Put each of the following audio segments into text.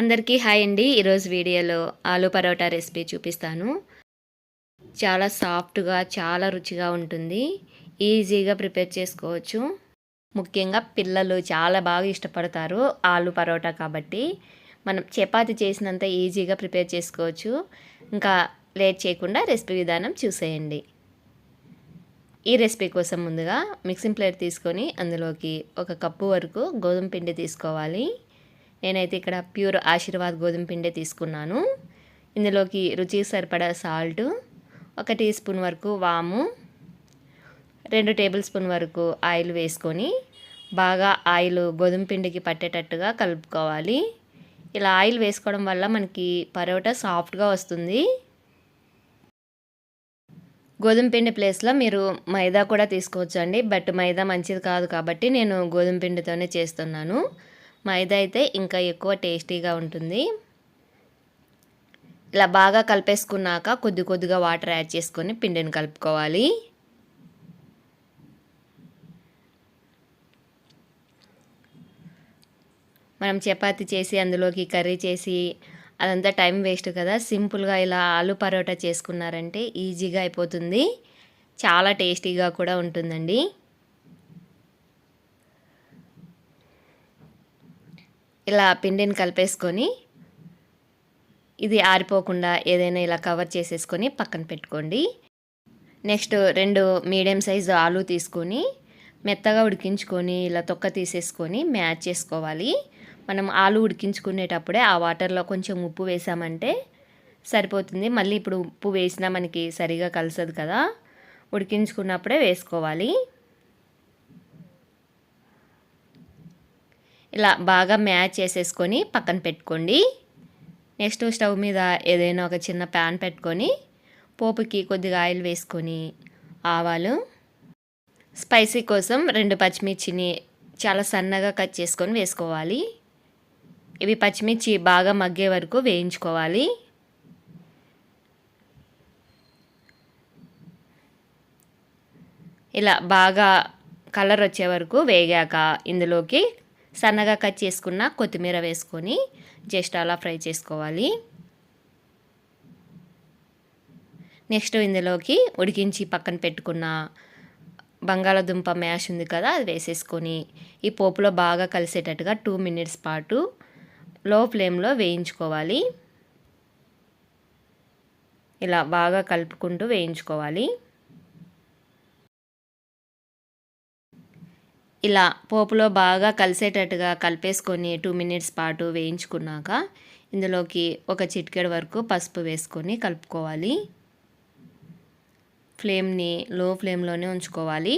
అందరికీ హాయ్ అండి. ఈరోజు వీడియోలో ఆలూ పరోటా రెసిపీ చూపిస్తాను. చాలా సాఫ్ట్గా చాలా రుచిగా ఉంటుంది. ఈజీగా ప్రిపేర్ చేసుకోవచ్చు. ముఖ్యంగా పిల్లలు చాలా బాగా ఇష్టపడతారు ఆలు పరోటా కాబట్టి. మనం చపాతి చేసినంత ఈజీగా ప్రిపేర్ చేసుకోవచ్చు. ఇంకా లేట్ చేయకుండా రెసిపీ విధానం చూసేయండి. ఈ రెసిపీ కోసం ముందుగా మిక్సింగ్ ప్లేట్ తీసుకొని అందులోకి ఒక కప్పు వరకు గోధుమ పిండి తీసుకోవాలి. నేనైతే ఇక్కడ ప్యూర్ ఆశీర్వాద్ గోధుమ పిండి తీసుకున్నాను. ఇందులోకి రుచికి సరిపడా సాల్ట్ ఒక టీ స్పూన్ వరకు వాము రెండు టేబుల్ స్పూన్ వరకు ఆయిల్ వేసుకొని బాగా ఆయిల్ గోధుమ పిండికి పట్టేటట్టుగా కలుపుకోవాలి. ఇలా ఆయిల్ వేసుకోవడం వల్ల మనకి పరోటా సాఫ్ట్గా వస్తుంది. గోధుమ పిండి ప్లేస్లో మీరు మైదా కూడా తీసుకోవచ్చు అండి బట్ మైదా మంచిది కాదు కాబట్టి నేను గోధుమ పిండితోనే చేస్తున్నాను. మైదా అయితే ఇంకా ఎక్కువ టేస్టీగా ఉంటుంది. ఇలా బాగా కలిపేసుకున్నాక కొద్ది కొద్దిగా వాటర్ యాడ్ చేసుకొని పిండిని కలుపుకోవాలి. మనం చపాతి చేసి అందులోకి కర్రీ చేసి అదంతా టైం వేస్ట్ కదా. సింపుల్గా ఇలా ఆలు పరోటా చేసుకున్నారంటే ఈజీగా అయిపోతుంది. చాలా టేస్టీగా కూడా ఉంటుందండి. ఇలా పిండిని కలిపేసుకొని ఇది ఆరిపోకుండా ఏదైనా ఇలా కవర్ చేసేసుకొని పక్కన పెట్టుకోండి. నెక్స్ట్ రెండు మీడియం సైజు ఆలు తీసుకొని మెత్తగా ఉడికించుకొని ఇలా తొక్క తీసేసుకొని మ్యాచ్ చేసుకోవాలి. మనం ఆలు ఉడికించుకునేటప్పుడే ఆ వాటర్లో కొంచెం ఉప్పు వేసామంటే సరిపోతుంది. మళ్ళీ ఇప్పుడు ఉప్పు వేసినా మనకి సరిగా కలిసదు కదా. ఉడికించుకున్నప్పుడే వేసుకోవాలి. ఇలా బాగా మ్యాచ్ చేసేసుకొని పక్కన పెట్టుకోండి. నెక్స్ట్ స్టవ్ మీద ఏదైనా ఒక చిన్న ప్యాన్ పెట్టుకొని పోపుకి కొద్దిగా ఆయిల్ వేసుకొని ఆవాలు స్పైసీ కోసం రెండు పచ్చిమిర్చిని చాలా సన్నగా కట్ చేసుకొని వేసుకోవాలి. ఇవి పచ్చిమిర్చి బాగా మగ్గే వరకు వేయించుకోవాలి. ఇలా బాగా కలర్ వచ్చే వరకు వేగాక ఇందులోకి సన్నగా కట్ చేసుకున్న కొత్తిమీర వేసుకొని జస్ట్ అలా ఫ్రై చేసుకోవాలి. నెక్స్ట్ ఇందులోకి ఉడికించి పక్కన పెట్టుకున్న బంగాళదుంప మ్యాష్ ఉంది కదా అది వేసేసుకొని ఈ పోపులో బాగా కలిసేటట్టుగా టూ మినిట్స్ పాటు లో ఫ్లేమ్లో వేయించుకోవాలి. ఇలా బాగా కలుపుకుంటూ వేయించుకోవాలి. ఇలా పోపులో బాగా కలిసేటట్టుగా కలిపేసుకొని టూ మినిట్స్ పాటు వేయించుకున్నాక ఇందులోకి ఒక చిటికెడు వరకు పసుపు వేసుకొని కలుపుకోవాలి. ఫ్లేమ్ని లో ఫ్లేమ్లోనే ఉంచుకోవాలి.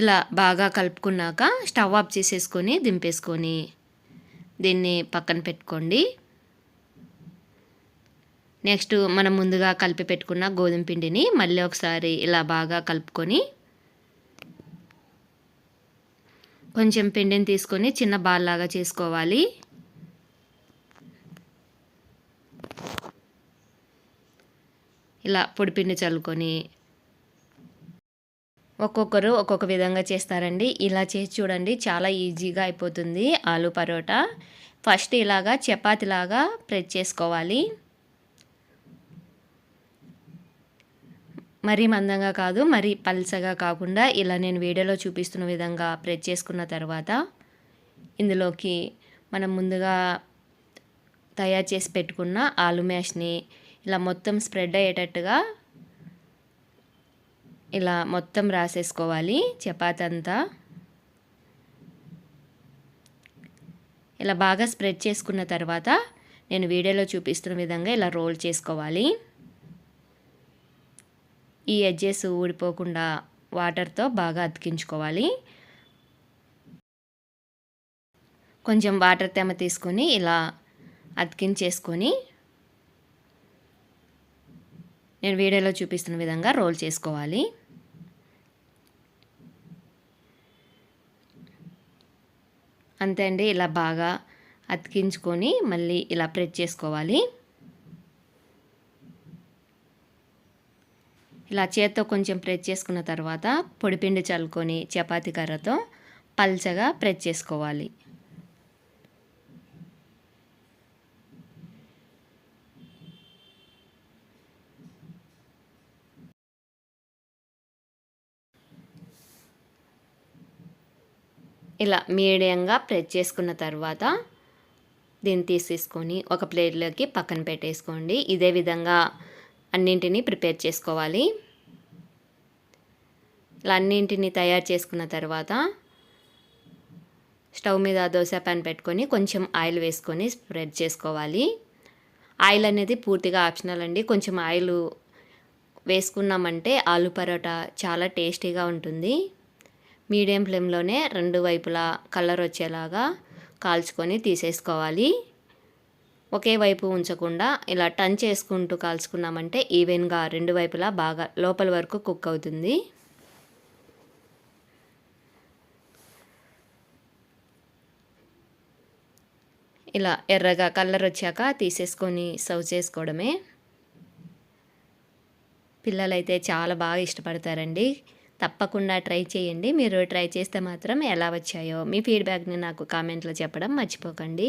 ఇలా బాగా కలుపుకున్నాక స్టవ్ ఆఫ్ చేసేసుకొని దింపేసుకొని దీన్ని పక్కన పెట్టుకోండి. నెక్స్ట్ మనం ముందుగా కలిపి పెట్టుకున్న గోధుమ పిండిని మళ్ళీ ఒకసారి ఇలా బాగా కలుపుకొని కొంచెం పిండిని తీసుకొని చిన్న బాల్లాగా చేసుకోవాలి. ఇలా పొడిపిండి చల్లుకొని ఒక్కొక్కరు ఒక్కొక్క విధంగా చేస్తారండి. ఇలా చేసి చూడండి చాలా ఈజీగా అయిపోతుంది. ఆలు పరోటా. ఫస్ట్ ఇలాగా చపాతీలాగా ప్రెస్ చేసుకోవాలి. మరీ మందంగా కాదు మరీ పల్చగా కాకుండా ఇలా నేను వీడియోలో చూపిస్తున్న విధంగా ప్రెస్ చేసుకున్న తర్వాత ఇందులోకి మనం ముందుగా తయారు చేసి పెట్టుకున్న ఆలు మ్యాష్ని ఇలా మొత్తం స్ప్రెడ్ అయ్యేటట్టుగా ఇలా మొత్తం రాసేసుకోవాలి. చపాతి అంతా ఇలా బాగా స్ప్రెడ్ చేసుకున్న తర్వాత నేను వీడియోలో చూపిస్తున్న విధంగా ఇలా రోల్ చేసుకోవాలి. ఈ ఎడ్జెస్ ఊడిపోకుండా వాటర్తో బాగా అతికించుకోవాలి. కొంచెం వాటర్ తేమ తీసుకొని ఇలా అతికించేసుకొని నేను వీడియోలో చూపిస్తున్న విధంగా రోల్ చేసుకోవాలి. అంతే అండి ఇలా బాగా అతికించుకొని మళ్ళీ ఇలా ప్రెస్ చేసుకోవాలి. ఇలా చేత్తో కొంచెం ప్రెస్ చేసుకున్న తర్వాత పొడిపిండి చల్లుకొని చపాతీ కర్రతో పల్చగా ప్రెస్ చేసుకోవాలి. ఇలా మీడియంగా ప్రెస్ చేసుకున్న తర్వాత దీన్ని తీసేసుకొని ఒక ప్లేట్లోకి పక్కన పెట్టేసుకోండి. ఇదే విధంగా అన్నింటినీ ప్రిపేర్ చేసుకోవాలి. ఇలా అన్నింటినీ తయారు చేసుకున్న తర్వాత స్టవ్ మీద దోశ ప్యాన్ పెట్టుకొని కొంచెం ఆయిల్ వేసుకొని స్ప్రెడ్ చేసుకోవాలి. ఆయిల్ అనేది పూర్తిగా ఆప్షనల్ అండి. కొంచెం ఆయిల్ వేసుకున్నామంటే ఆలు పరోటా చాలా టేస్టీగా ఉంటుంది. మీడియం ఫ్లేమ్లోనే రెండు వైపులా కలర్ వచ్చేలాగా కాల్చుకొని తీసేసుకోవాలి. ఒకే వైపు ఉంచకుండా ఇలా టన్ చేసుకుంటూ కాల్చుకున్నామంటే ఈవెన్గా రెండు వైపులా బాగా లోపల వరకు కుక్ అవుతుంది. ఇలా ఎర్రగా కలర్ వచ్చాక తీసేసుకొని సర్వ్ చేసుకోవడమే. పిల్లలైతే చాలా బాగా ఇష్టపడతారండి. తప్పకుండా ట్రై చేయండి. మీరు ట్రై చేస్తే మాత్రం ఎలా వచ్చాయో మీ ఫీడ్బ్యాక్ని నాకు కామెంట్లో చెప్పడం మర్చిపోకండి.